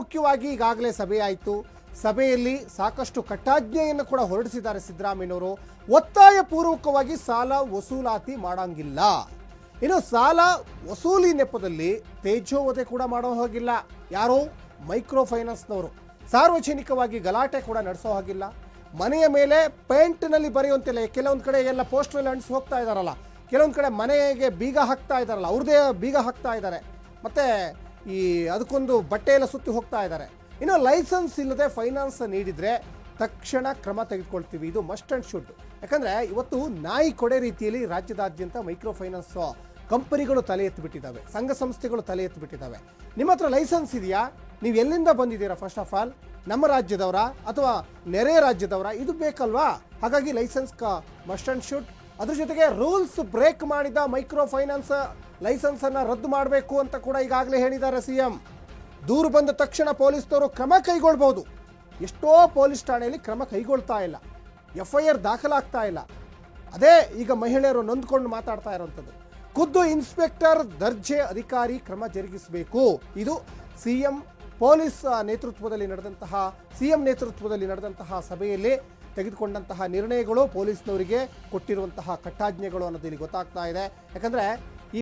ಮುಖ್ಯವಾಗಿ ಈಗಾಗಲೇ ಸಭೆ ಆಯಿತು. ಸಭೆಯಲ್ಲಿ ಸಾಕಷ್ಟು ಕಟ್ಟಾಜ್ಞೆಯನ್ನು ಕೂಡ ಹೊರಡಿಸಿದ್ದಾರೆ ಸಿದ್ದರಾಮಯ್ಯನವರು. ಒತ್ತಾಯ ಪೂರ್ವಕವಾಗಿ ಸಾಲ ವಸೂಲಾತಿ ಮಾಡಂಗಿಲ್ಲ. ಇನ್ನು ಸಾಲ ವಸೂಲಿ ನೆಪದಲ್ಲಿ ತೇಜೋವಧೆ ಕೂಡ ಮಾಡೋ ಹಾಗಿಲ್ಲ. ಯಾರು ಮೈಕ್ರೋ ಫೈನಾನ್ಸ್ನವರು. ಸಾರ್ವಜನಿಕವಾಗಿ ಗಲಾಟೆ ಕೂಡ ನಡೆಸೋ ಹಾಗಿಲ್ಲ. ಮನೆಯ ಮೇಲೆ ಪೇಂಟ್ನಲ್ಲಿ ಬರೆಯುವಂತಿಲ್ಲ ಕೆಲವೊಂದು ಕಡೆ ಎಲ್ಲ ಪೋಸ್ಟರ್ ಅಂಟಿಸಿ ಹೋಗ್ತಾ ಇದ್ದಾರಲ್ಲ ಕೆಲವೊಂದು ಕಡೆ ಮನೆಗೆ ಬೀಗ ಹಾಕ್ತಾ ಇದ್ದಾರಲ್ಲ ಅವ್ರದ್ದೇ ಬೀಗ ಹಾಕ್ತಾ ಇದ್ದಾರೆ. ಮತ್ತೆ ಈ ಅದಕ್ಕೊಂದು ಬಟ್ಟೆಯೆಲ್ಲ ಸುತ್ತಿ ಹೋಗ್ತಾ ಇದ್ದಾರೆ. ಇನ್ನು ಲೈಸೆನ್ಸ್ ಇಲ್ಲದೆ ಫೈನಾನ್ಸ್ ನೀಡಿದರೆ ತಕ್ಷಣ ಕ್ರಮ ತೆಗೆದುಕೊಳ್ತೀವಿ. ಇದು ಮಸ್ಟ್ ಅಂಡ್ ಶುಡ್. ಯಾಕಂದ್ರೆ ಇವತ್ತು ನಾಯಿ ಕೊಡೆ ರೀತಿಯಲ್ಲಿ ರಾಜ್ಯದಾದ್ಯಂತ ಮೈಕ್ರೋ ಫೈನಾನ್ಸ್ ಕಂಪನಿಗಳು ತಲೆ ಎತ್ತಿಬಿಟ್ಟಿದ್ದಾವೆ. ಸಂಘ ಸಂಸ್ಥೆಗಳು ತಲೆ ಎತ್ತಿಬಿಟ್ಟಿದ್ದಾವೆ. ನಿಮ್ಮ ಹತ್ರ ಲೈಸೆನ್ಸ್ ಇದೆಯಾ? ನೀವು ಎಲ್ಲಿಂದ ಬಂದಿದ್ದೀರಾ ಫಸ್ಟ್ ಆಫ್ ಆಲ್ ನಮ್ಮ ರಾಜ್ಯದವರ ಅಥವಾ ನೆರೆ ರಾಜ್ಯದವರ? ಇದು ಬೇಕಲ್ವಾ? ಹಾಗಾಗಿ ಲೈಸೆನ್ಸ್ ಕ ಮಸ್ಟ್ ಅಂಡ್ ಶುಡ್. ಅದ್ರ ಜೊತೆಗೆ ರೂಲ್ಸ್ ಬ್ರೇಕ್ ಮಾಡಿದ ಮೈಕ್ರೋ ಫೈನಾನ್ಸ್ ಲೈಸೆನ್ಸ್ ಅನ್ನ ರದ್ದು ಮಾಡಬೇಕು ಅಂತ ಕೂಡ ಈಗಾಗಲೇ ಹೇಳಿದ್ದಾರೆ ಸಿಎಂ. ದೂರು ಬಂದ ತಕ್ಷಣ ಪೊಲೀಸ್ನವರು ಕ್ರಮ ಕೈಗೊಳ್ಬಹುದು. ಎಷ್ಟೋ ಪೊಲೀಸ್ ಠಾಣೆಯಲ್ಲಿ ಕ್ರಮ ಕೈಗೊಳ್ತಾ ಇಲ್ಲ. ಎಫ್ ಐ ಆರ್ ದಾಖಲಾಗ್ತಾ ಇಲ್ಲ. ಅದೇ ಈಗ ಮಹಿಳೆಯರು ನೊಂದ್ಕೊಂಡು ಮಾತಾಡ್ತಾ ಇರುವಂಥದ್ದು ಖುದ್ದು ಇನ್ಸ್ಪೆಕ್ಟರ್ ದರ್ಜೆ ಅಧಿಕಾರಿ ಕ್ರಮ ಜರುಗಿಸಬೇಕು. ಇದು ಸಿಎಂ ಪೊಲೀಸ್ ನೇತೃತ್ವದಲ್ಲಿ ನಡೆದಂತಹ, ಸಿಎಂ ನೇತೃತ್ವದಲ್ಲಿ ನಡೆದಂತಹ ಸಭೆಯಲ್ಲಿ ತೆಗೆದುಕೊಂಡಂತಹ ನಿರ್ಣಯಗಳು ಪೊಲೀಸ್ನವರಿಗೆ ಕೊಟ್ಟಿರುವಂತಹ ಕಟ್ಟಾಜ್ಞೆಗಳು ಅನ್ನೋದು ಇಲ್ಲಿ ಗೊತ್ತಾಗ್ತಾ ಇದೆ. ಯಾಕಂದ್ರೆ